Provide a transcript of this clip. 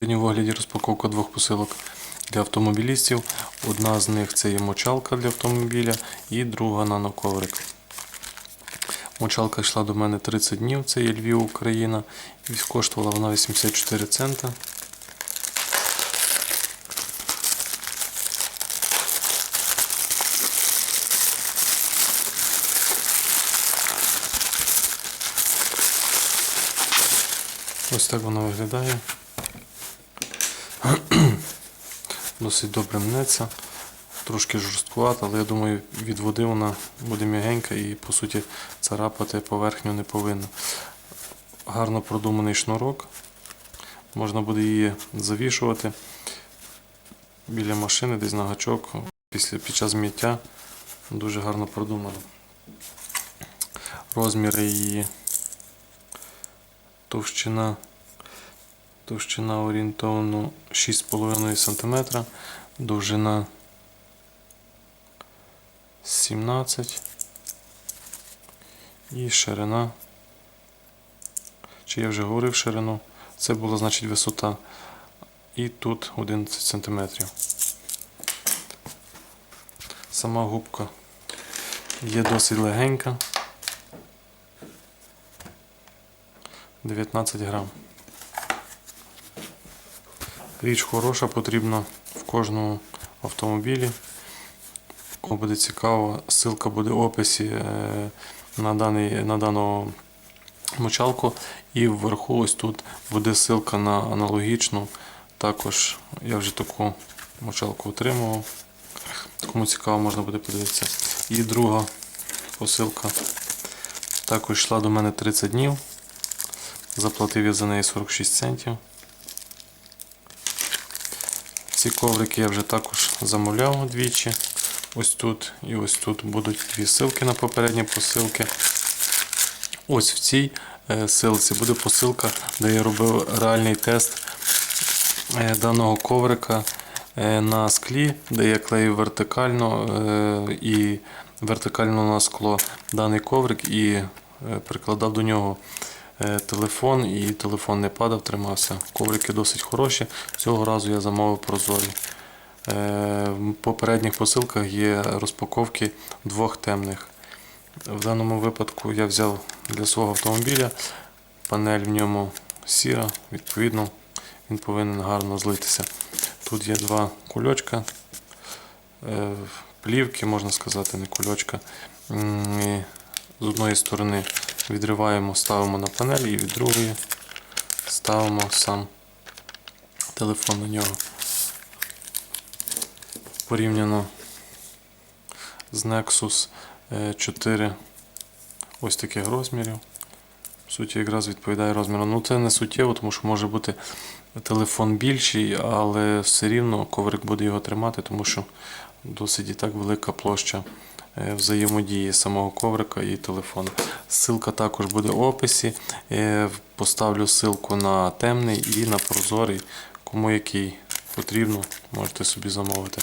Сьогодні в огляді розпаковка двох посилок для автомобілістів. Одна з них це є мочалка для автомобіля і друга наноковрик. Мочалка йшла до мене 30 днів, це є Львів, Україна, коштувала вона 84 цента. Ось так вона виглядає. Досить добре мнеться, трошки жорсткувата, але я думаю, від води вона буде м'ягенька і по суті царапати поверхню не повинна. Гарно продуманий шнурок. Можна буде її завішувати біля машини, десь на гачок, після, під час миття. Дуже гарно продумано. Розміри її товщина Товщина орієнтовно 6,5 см, довжина 17 і ширина. Чи я вже говорив ширину? Це була значить висота. І тут 11 см. Сама губка є досить легенька. 19 грам. Річ хороша, потрібна в кожному автомобілі. Кому буде цікаво, ссылка буде в описі е, на, даний, на дану мочалку. І вверху ось тут буде ссылка на аналогічну. Також я вже таку мочалку отримував. Кому цікаво, можна буде подивитися. І друга посилка також йшла до мене 30 днів. Заплатив я за неї 46 центів. Ці коврики я вже також замовляв двічі. Ось тут і ось тут будуть дві ссылки на попередні посилки. Ось в цій е, ссылці буде посилка, де я робив реальний тест е, даного коврика е, на склі, де я клеїв вертикально і вертикально на скло даний коврик і прикладав до нього телефон, і телефон не падав, тримався. Коврики досить хороші. Цього разу я замовив прозорі. Е, В попередніх посилках є розпаковки двох темних. В даному випадку я взяв для свого автомобіля панель в ньому сіра, відповідно, він повинен гарно злитися. Тут є два кульочка, е, плівки, можна сказати, не кульочка. З одної сторони відриваємо, ставимо на панель і від другої ставимо сам телефон на нього. Порівняно з Nexus е, 4 ось таких розмірів. В суті, якраз відповідає розміру. Ну це не суттєво, тому що може бути телефон більший, але все рівно коврик буде його тримати, тому що досить і так велика площа е, взаємодії самого коврика і телефону. Ссылка також буде в описі. Е, Поставлю ссылку на темний і на прозорий. Кому який потрібно, можете собі замовити.